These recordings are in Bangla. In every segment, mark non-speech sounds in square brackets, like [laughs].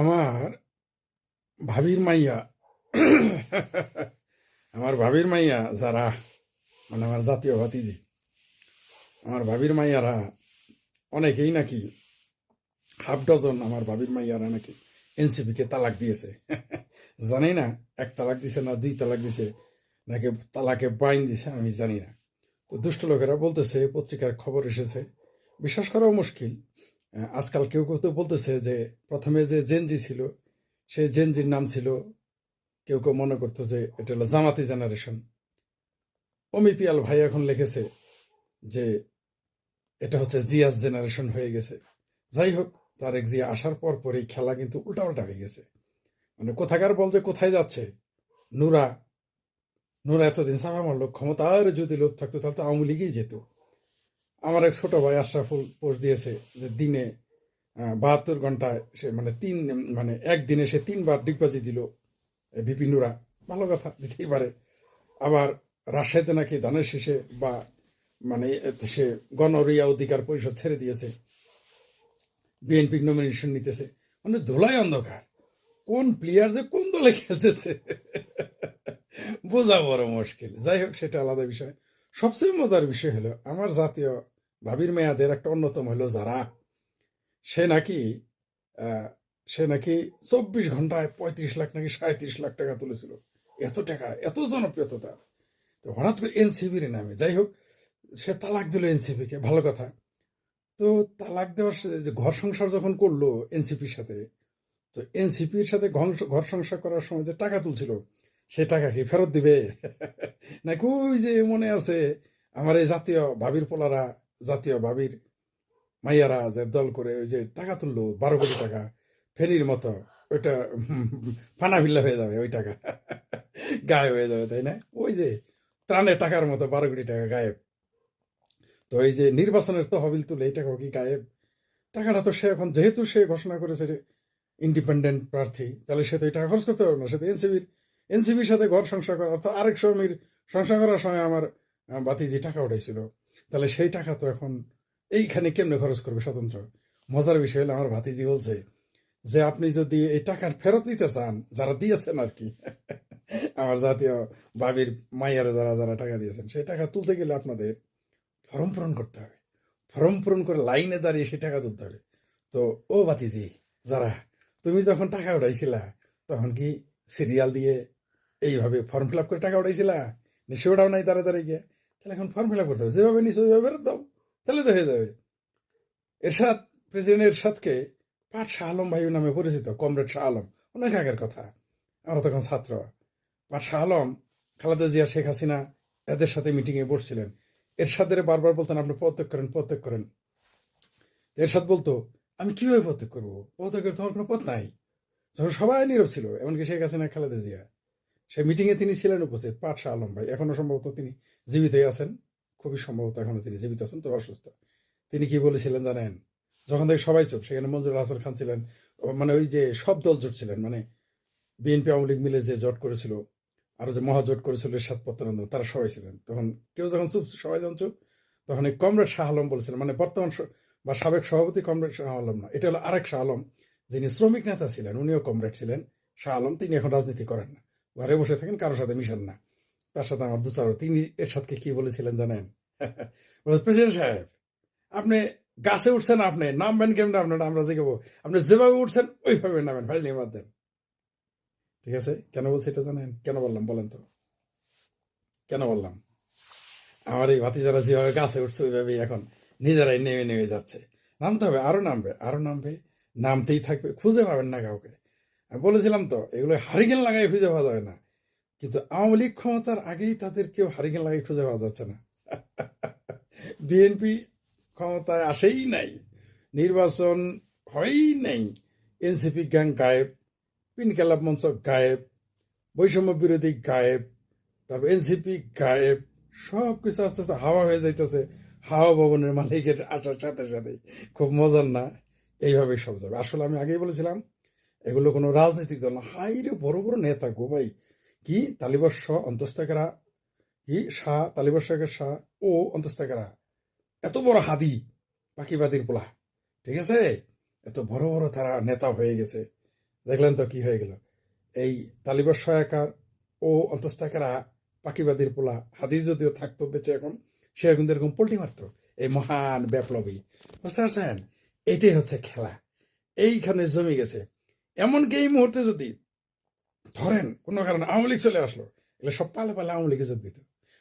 আমার ভাবির মাইয়া, আমার ভাবির মাইয়া যারা মানে আমার জাতীয় ভাতিজি, আমার ভাবির মাইয়ারা অনেকেই নাকি হাফ ডজন আমার ভাবির মাইয়ারা নাকি এনসিপিকে তালাক দিয়েছে। জানি না, এক তালাক দিছে না দুই তালাক দিছে, নাকি তালাকে বাইন দিছে, আমি জানি না। তো দুষ্ট লোকেরা বলতেছে, পত্রিকার খবর এসেছে। বিশ্বাস করাও মুশকিল। আজকাল কেউ কেউ তো বলতেছে যে প্রথমে যে জেনজি ছিল সেই জেনজির নাম ছিল, কেউ কেউ মনে করতো যে এটা হলো জামাতি জেনারেশন। অমি পিয়াল ভাই এখন লিখেছে যে এটা হচ্ছে জিয়াস জেনারেশন হয়ে গেছে। যাই হোক, তারেক জিয়া আসার পর পরেই খেলা কিন্তু উল্টাপাল্টা হয়ে গেছে। মানে কোথাকার বল যে কোথায় যাচ্ছে, নুরা নুরা এতদিন সাফা মারলো ক্ষমতার যদি লোভ থাকতো, তাহলে তো আওয়ামী লীগেই যেত। আমার এক ছোট ভাই আশরাফুল পোস্ট দিয়েছে যে দিনে বাহাত্তর ঘন্টায় সে মানে তিন মানে একদিনে সে তিনবার ডিগবাজি দিল বিপিনুরা ভালো কথা, দিতেই পারে। আবার রাজশাহীতে নাকি ধানের শেষে বা মানে সে গণরিয়া অধিকার পরিষদ ছেড়ে দিয়েছে। বিএনপি নমিনেশন নিতেছে। মানে ধোলাই অন্ধকার। কোন প্লেয়ার যে কোন দলে খেলতেছে? বোঝা বড় মুশকিল। যাই হোক, সেটা আলাদা বিষয়। সবচেয়ে মজার বিষয় হলো, আমার জাতীয় ভাবির মেয়াদের একটা অন্যতম হলো যারা, সে নাকি সে নাকি চব্বিশ ঘন্টায় পঁয়ত্রিশ লাখ নাকি সাঁত্রিশ লাখ টাকা তুলেছিল। এত টাকা, এত জনপ্রিয়তা। তার তো হঠাৎ করে এনসিবির নামে, যাই হোক, সে তালাক দিল এনসিপিকে, ভালো কথা। তো তালাক দেওয়ার যে ঘর সংসার যখন করল এনসিপির সাথে, তো এনসিপির সাথে ঘর সংসার করার সময় যে টাকা তুলছিল, সে টাকা কি ফেরত দিবে? [laughs] নাকি ওই যে মনে আছে, আমার এই জাতীয় ভাবির পোলারা জাতীয় ভাবির মাইয়ারা যে দল করে ওই যে টাকা তুললো বারো কোটি টাকা ফেরির মতো ওইটা ফানাভিল্লা হয়ে যাবে ওই টাকা। গায়ে হয়ে যাবে তাই না? ওই যে ত্রাণের টাকার মতো বারো কোটি টাকা গায়েব। তো এই যে নির্বাচনের তহবিল তুলে এই টাকা কি গায়েব? টাকাটা তো সে এখন যেহেতু সে ঘোষণা করেছে ইন্ডিপেন্ডেন্ট প্রার্থী তাহলে সে তো এই টাকা খরচ করতে পারবে না সে তো এনসিবির এনসিবির সাথে ঘর সংসার করা অর্থাৎ আরেক স্বামীর সংসার করার সময় আমার আহ, বাতিজি টাকা উঠাইছিল। তাহলে সেই টাকা তো এখন এইখানে কেমনে খরচ করবে স্বতন্ত্র? মজার বিষয় হলো আমার ভাতিজি বলছে যে, আপনি যদি এই টাকার ফেরত নিতে চান, যারা দিয়েছেন আর কি, [laughs] আমার জাতীয় বাবির মাইয়ারা যারা যারা টাকা দিয়েছেন, সেই টাকা তুলতে গেলে আপনাদের ফর্ম পূরণ করতে হবে। ফর্ম পূরণ করে লাইনে দাঁড়িয়ে সেই টাকা তুলতে হবে। তো, ও বাতিজি যারা, তুমি যখন টাকা উঠাইছিলা, তখন কি সিরিয়াল দিয়ে এইভাবে ফর্ম ফিল আপ করে টাকা উঠাইছিলা? নিশ্চয় ওটাও নাই তারা গিয়ে। তাহলে এখন ফর্ম ফিল আপ করতে হবে। যেভাবে নিশ্চয় ওইভাবে দাও, তাহলে তো হয়ে যাবে। এরশাদ, প্রেসিডেন্ট এরশাদকে পাট শাহ আলম ভাই নামে পরিচিত, কমরেড শাহ আলম। অনেক আগের কথা, আমরা তখন ছাত্র। পাট শাহ আলম, খালেদা জিয়া, শেখ হাসিনা, এদের সাথে মিটিংয়ে বসছিলেন। এরশাদের বারবার বলতেন, আপনি পদত্যাগ করেন পদত্যাগ করেন। এরশাদ বলতো, আমি কীভাবে পদত্যাগ করব? পদত্যাগ করে তোমার কোনো পথ নাই। যখন সবাই নীরব ছিল, এমনকি শেখ হাসিনা, খালেদা জিয়া। সেই মিটিংয়ে তিনি ছিলেন উপস্থিত পাট শাহ আলম ভাই। এখনও সম্ভবত তিনি জীবিতই আছেন। খুবই সম্ভবত এখনও তিনি জীবিত আছেন তো অসুস্থ। তিনি কি বলেছিলেন জানেন? যখন থেকে সবাই চুপ, সেখানে মঞ্জুর হাসান খান ছিলেন। মানে ওই যে সব দল জোট ছিলেন মানে বিএনপি, আওয়ামী লীগ মিলে যে জোট করেছিল, আরও যে মহাজোট করেছিল এরশাদ পত্রানন্দ তারা সবাই ছিলেন। তখন কেউ যখন চুপ, সবাই যখন চুপ, তখন এই কমরেড শাহ আলম বলেছিলেন মানে বর্তমান বা সাবেক সভাপতি কমরেড শাহ আলম না, এটা হলো আরেক শাহ আলম, যিনি শ্রমিক নেতা ছিলেন, উনিও কমরেড ছিলেন। শাহ আলম, তিনি এখন রাজনীতি করেন না। ঘরে বসে থাকেন, কারোর সাথে মিশেন না। তার সাথে আমার দু চার তিনি এরশাদকে কি বলেছিলেন জানেন? [laughs] প্রেসিডেন্ট সাহেব, আপনি গাছে উঠছেন আপনি, নামবেন কেমন আপনার? আমরা জিগাবো আপনি যেভাবে উঠছেন, ওইভাবে নামেন ভাই নিয়ে দেন। ঠিক আছে? কেন বলছি এটা জানেন? কেন বললাম বলেন তো? কেন বললাম? আমার এই ভাতিজারা যেভাবে গাছে উঠছে, ওইভাবেই এখন নিজেরাই নেমে নেমে যাচ্ছে। নামতে হবে, আরও নামবে আরও নামবে, নামতেই থাকবে, খুঁজে পাবেন না কাউকে। বলেছিলাম তো, এগুলো হারিকেন লাগাই খুঁজে পাওয়া যাবে না। কিন্তু আওয়ামী লীগ ক্ষমতার আগেই তাদের কেউ হারিকেন লাগাই খুঁজে পাওয়া যাচ্ছে না। [laughs] বিএনপি ক্ষমতায় আসেই নাই, নির্বাচন হয়ই নাই, এনসিপি গ্যাং গায়েব পিনকেলাপ মঞ্চ গায়েব, বৈষম্য বিরোধী গায়েব, তারপর এনসিপি গায়েব সব কিছু আস্তে আস্তে হাওয়া হয়ে যাইতেছে। হাওয়া ভবনের মালিকের আসার সাথে সাথে খুব মজার না? এইভাবে সব যাবে। আসলে আমি আগেই বলেছিলাম এগুলো কোনো রাজনৈতিক দল না। হাই রে বড় বড় নেতা গো ভাই। কি তালিবর্ষ অন্তস্থাকেরা কি শাহ তালিবর্ষকের শাহ? ও অন্তস্থাকেরা এত বড় হাদি পাখিবাদির পোলা। ঠিক আছে? এত বড় বড় তারা নেতা হয়ে গেছে। দেখলেন তো কি হয়ে গেল। এই তালিবাস সহায়কার ও অন্তস্থাকেরা পাকিবাদীর পোলা। হাদি যদিও থাকতো, বেঁচে এখন, সে কিন্তু এরকম পোল্টি মারতো। এই মহান বিপ্লবী। বুঝতে পারছেন? এটাই হচ্ছে খেলা। এইখানে জমে গেছে। এমনকি এই মুহূর্তে যদি ধরেন কোনো কারণে আওয়ামী লীগ চলে আসলো এগুলো সব পালে পালে আওয়ামী লীগে যোগ দিত।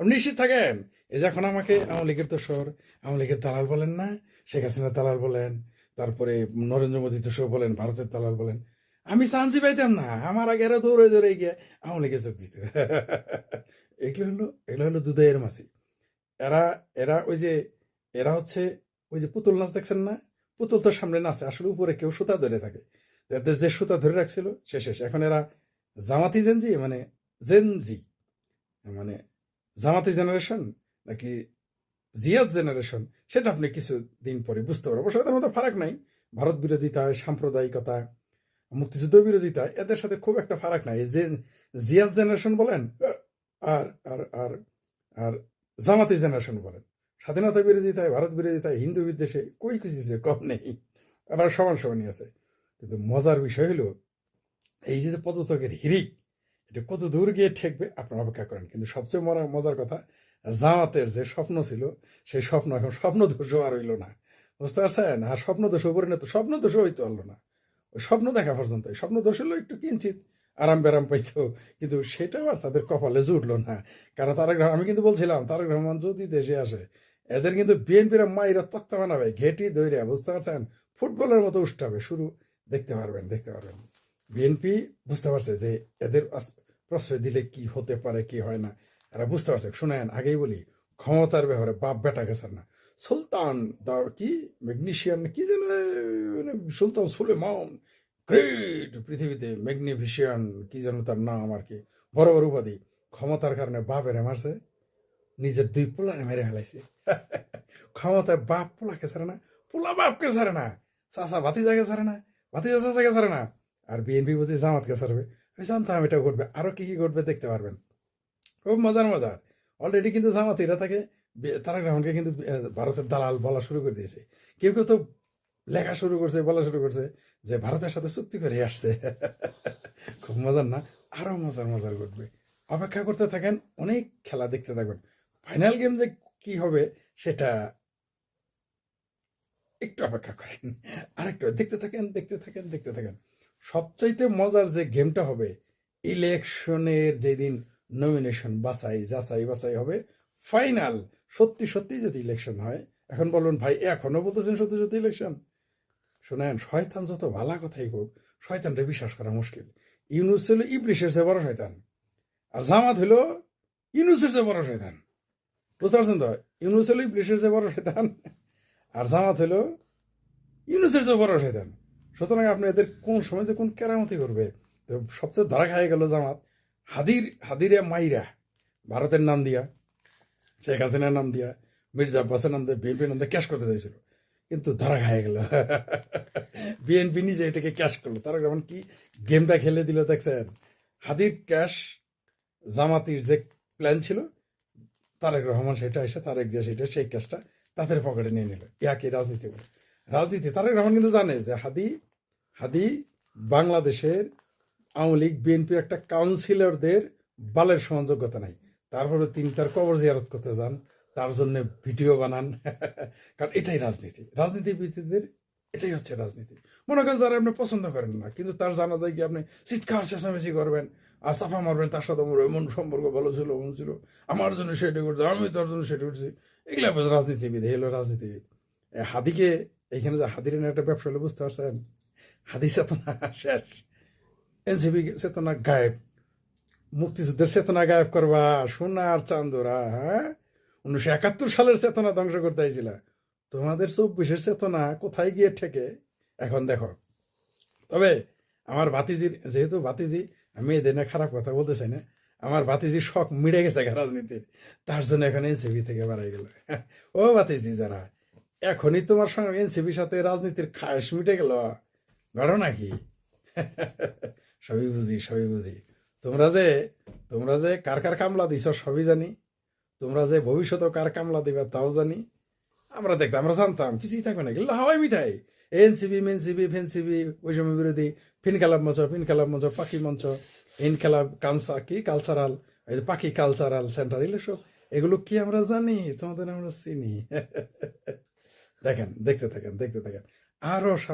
আপনি নিশ্চিত থাকেন? এই যে এখন আমাকে আওয়ামী লীগের তো সর আওয়ামী লীগের দালাল বলেন না, শেখ হাসিনা দালাল বলেন, তারপরে নরেন্দ্র মোদী তো সব বলেন, ভারতের দালাল বলেন। আমি চান্সই পাইতাম না, আমার আগে এরা দৌড়ে দৌড়ে গিয়ে আওয়ামী লীগে যোগ দিত। [laughs] এগুলো হলো এগুলো হলো দুধের মাসি এরা এরা ওই যে, এরা হচ্ছে ওই যে পুতুল নাচ দেখছেন না? পুতুল তো সামনে নাচে, আসলে উপরে কেউ সুতা ধরে থাকে। এদের যে সুতা ধরে রাখছিল, সে শেষ। এখন এরা জামাতি জেনজি মানে জেনজি মানে জামাতি জেনারেশন নাকি জিয়াস জেনারেশন সেটা আপনি কিছু দিন পরে বুঝতে পারবেন অবশ্য এদের মধ্যে ফারাক নাই। ভারত বিরোধিতা সাম্প্রদায়িকতা, মুক্তিযুদ্ধ বিরোধিতা এদের সাথে খুব একটা ফারাক নাই। যে জিয়াস জেনারেশন বলেন, আর আর আর আর জামাতি জেনারেশন বলেন, স্বাধীনতা বিরোধিতায়, ভারত বিরোধিতায়, হিন্দু বিদ্বেষে কই কিছু কম নেই। আবার সমান সমানই আছে। কিন্তু মজার বিষয় হলো, এই যে পদত্যাগের হিরিক এটা কত দূর গিয়ে ঠেকবে আপনারা অপেক্ষা করেন। কিন্তু সবচেয়ে মজার কথা, জামাতের যে স্বপ্ন ছিল, সেই স্বপ্ন এখন স্বপ্ন দোষ আর হইল না। বুঝতে পারছেন? আর স্বপ্ন দোষ পরিণত স্বপ্ন দোষ হইতে পারল না। ওই স্বপ্ন দেখা পর্যন্ত স্বপ্ন দোষ হলো একটু কিঞ্চিত আরাম বেরাম পাইতো, কিন্তু সেটাও আর তাদের কপালে জুটলো না। কারণ তারেক আমি কিন্তু বলছিলাম, তারেক রহমান যদি দেশে আসে, এদের কিন্তু বিএনপির মাইরা তক্তা বানাবে, ঘেটি দৈরে বুঝতে পারছেন? ফুটবলের মতো উষ্ঠাবে, শুরু দেখতে পারবেন দেখতে পারবেন। বিএনপি বুঝতে পারছে যে এদের প্রশ্রয় দিলে কি হতে পারে, কি হয় না। এরা বুঝতে পারছে। শুনেন, আগেই বলি, ক্ষমতার ব্যাপারে বাপ বেটা গেছে না। সুলতান দা কি, ম্যাগনেশিয়ান কি যেন মানে সুলতান সুলেমান, গ্রেট পৃথিবীতে ম্যাগনিফিশিয়ান কি যেন তার নাম আর কি, বড় বড় উপাধি। ক্ষমতার কারণে বাপের মারছে নিজের দুই পোলারে মেরে ফেলাইছে [laughs] ক্ষমতায় বাপ পোলাকে ছাড়ে না, পোলা বাপকে ছাড়ে না চাষা ভাতিজাকে ছাড়ে না। ভাতিজা চাষাকে ছাড়ে না। আর বিএনপি বুঝি জামাতকে ছাড়বে আমি জানতাম এটা ঘটবে। আরও কি কি ঘটবে দেখতে পারবেন। খুব মজার মজার। অলরেডি কিন্তু জামাতিরা তাকে তারেক রহমানকে কিন্তু ভারতের দালাল বলা শুরু করে দিয়েছে। কেউ কেউ তো লেখা শুরু করছে, বলা শুরু করছে যে ভারতের সাথে চুক্তি করে আসছে। [laughs] খুব মজার না? আরও মজার মজার ঘটবে। অপেক্ষা করতে থাকেন, অনেক খেলা দেখতে থাকবেন। ফাইনাল গেম যে কি হবে, সেটা একটু অপেক্ষা করেন, আরেকটু দেখতে থাকেন দেখতে থাকেন দেখতে থাকেন। সবচাইতে মজার যে গেমটা হবে, ইলেকশনের যেদিন নমিনেশন বাছাই, যাচাই বাছাই হবে ফাইনাল সত্যি সত্যি যদি ইলেকশন হয়, এখন বলুন ভাই, এখনও বলতেছেন সত্যি সত্যি ইলেকশন শোনেন, শয়তান যত ভালা কথাই হোক, শয়তানরে বিশ্বাস করা মুশকিল। ইউনুস ছিল ইবলিশের চেয়ে বড় শয়তান, আর জামাত হলো ইউনুসের চেয়ে বড় শয়তান। বুঝতে পারছেন তো? ইউনুস হলো ইবলিশের চেয়ে বড় শয়তান। আর জামাত হলো ইউনুসের চেয়ে বড় শয়তান। সুতরাং আপনি এদের কোন সময় যে কোন কেরামতি করবে? তো সবচেয়ে ধরা খাই গেল জামাত। হাদির, হাদিরে মাইরা, ভারতের নাম দিয়া, শেখ হাসিনার নাম দিয়া, মির্জা আব্বাসের নাম দিয়ে, বিএনপির নাম দিয়ে ক্যাশ করতে চাইছিল। কিন্তু ধরা খাই গেল। [laughs] বিএনপি নিজে এটাকে ক্যাশ করল। তারা যেমন কি গেমটা খেলে দিল দেখছেন? হাদির ক্যাশ, জামাতির যে প্ল্যান ছিল, তারেক রহমান সেটা এসে, তারেক যে সেটা, সেই ক্যাশটা তাদের পকেটে নিয়ে নিল ইয়াকে রাজনীতি বলে রাজনীতি তারেক রহমান কিন্তু জানে যে হাদি হাদি বাংলাদেশের আওয়ামী লীগ বিএনপির একটা কাউন্সিলরদের বালের সমান যোগ্যতা নাই। তারপরে তিনি তার কবর জিয়ারত করতে যান, তার জন্য ভিডিও বানান। [laughs] কারণ এটাই রাজনীতি। রাজনীতিবিদদের, এটাই হচ্ছে রাজনীতি। মনে করেন যারা আপনি পছন্দ করেন না, কিন্তু তার জানা যায় কি আপনি চিৎকার, চেঁচামেচি করবেন আর চাপা মারবেন, তার সাথে আমার এমন সম্পর্ক ভালো ছিল, এমন ছিল। আমার জন্য সেটা করছে, আমি তার জন্য সেটা করছি। এগুলো রাজনীতিবিদ এই হলো রাজনীতিবিদ। হাদিকে, এখানে যে হাদির একটা ব্যবসা হলে, বুঝতে পারছেন? হাদি চেতনা শেষ। এনসিপি চেতনা গায়েব। মুক্তিযুদ্ধের চেতনা গায়েব করবা, সোনার চান্দোরা হ্যাঁ? উনিশশো একাত্তর সালের চেতনা ধ্বংস করতে আইছিল। তোমাদের চব্বিশের চেতনা কোথায় গিয়ে ঠেকে? এখন দেখো। তবে আমার ভাতিজির, যেহেতু ভাতিজি, আমি এদের খারাপ কথা বলতে চাই না আমার ভাতিজির শখ মিড়ে গেছে রাজনীতির। তার জন্য এখন এনসিপি থেকে বাড়াই গেল। ও ভাতিজি যারা, এখনই তোমার সঙ্গে এনসিপির সাথে রাজনীতির খায়স মিটে গেল। ঘটনা কি সবই বুঝি সবই বুঝি। তোমরা যে তোমরা যে কার কার কামলা দিছ সবই জানি। তোমরা যে ভবিষ্যতে কার কামলা দিবে তাও জানি। আমরা দেখতাম, আমরা জানতাম, কিছুই থাকবে না। এগুলো হাওয়াই মিঠাই। এনসিবি মেনসিবি ফেনসিবি বৈষম্য বিরোধী। ফিনকালাব মঞ্চ ফিনকালাব মঞ্চ পাখি মঞ্চ ইনকালাব কালসা কি? কালচারাল এই পাখি কালচারাল সেন্টার এগুলো সব, এগুলো কি আমরা জানি? তোমাদের আমরা চিনি। [laughs] দেখেন, দেখতে থাকেন দেখতে থাকেন। আরও সামনে